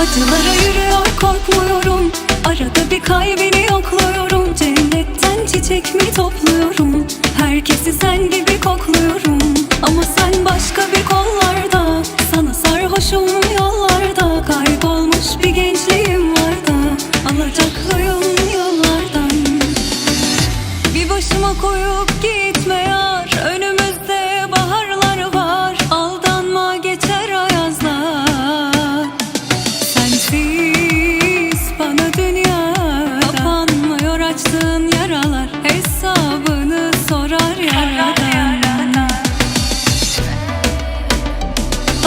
Acılara yürüyor korkmuyorum. Arada bir kalbini yokluyorum. Cennetten çiçek mi topluyorum Herkesi sen gibi kokluyorum. Ama sen başka bir kollarda. Sana sarhoşum yollarda. Kaybolmuş bir gençliğim var da. Alacaklıyım yollardan. Bir başıma koyup gitme yar. Önümüzde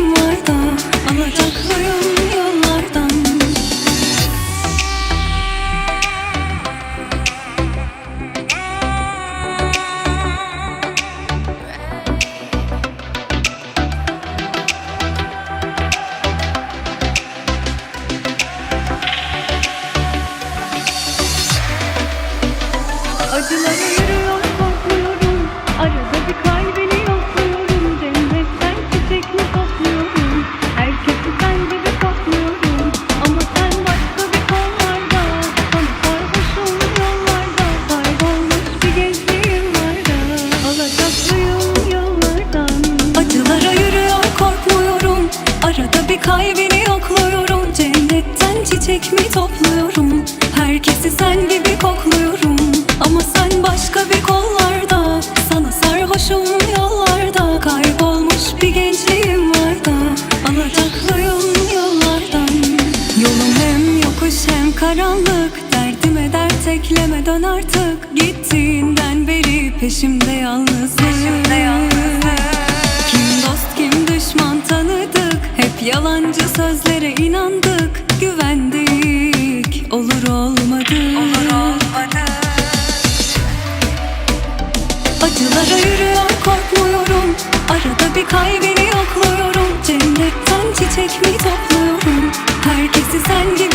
gençliğim var da Alacaklıyım yollardan. Acılara mi topluyorum? Herkesi sen gibi kokluyorum. Ama sen başka bir kollarda Sana sarhoşum yollarda Kaybolmuş bir gençliğim var da Alacaklıyım yollardan. Yolum hem yokuş hem karanlık Derdime dert ekleme dön artık. Gittiğinden beri peşimde yalnızlık Kim dost kim düşman tanıdık. Hep yalancı sözlere inandık güvendik olur olmadı. Olur olmadı. Acılara yürüyor korkmuyorum Arada bir kaybını yokluyorum. Cennetten çiçek mi topluyorum? Herkesi sen gibi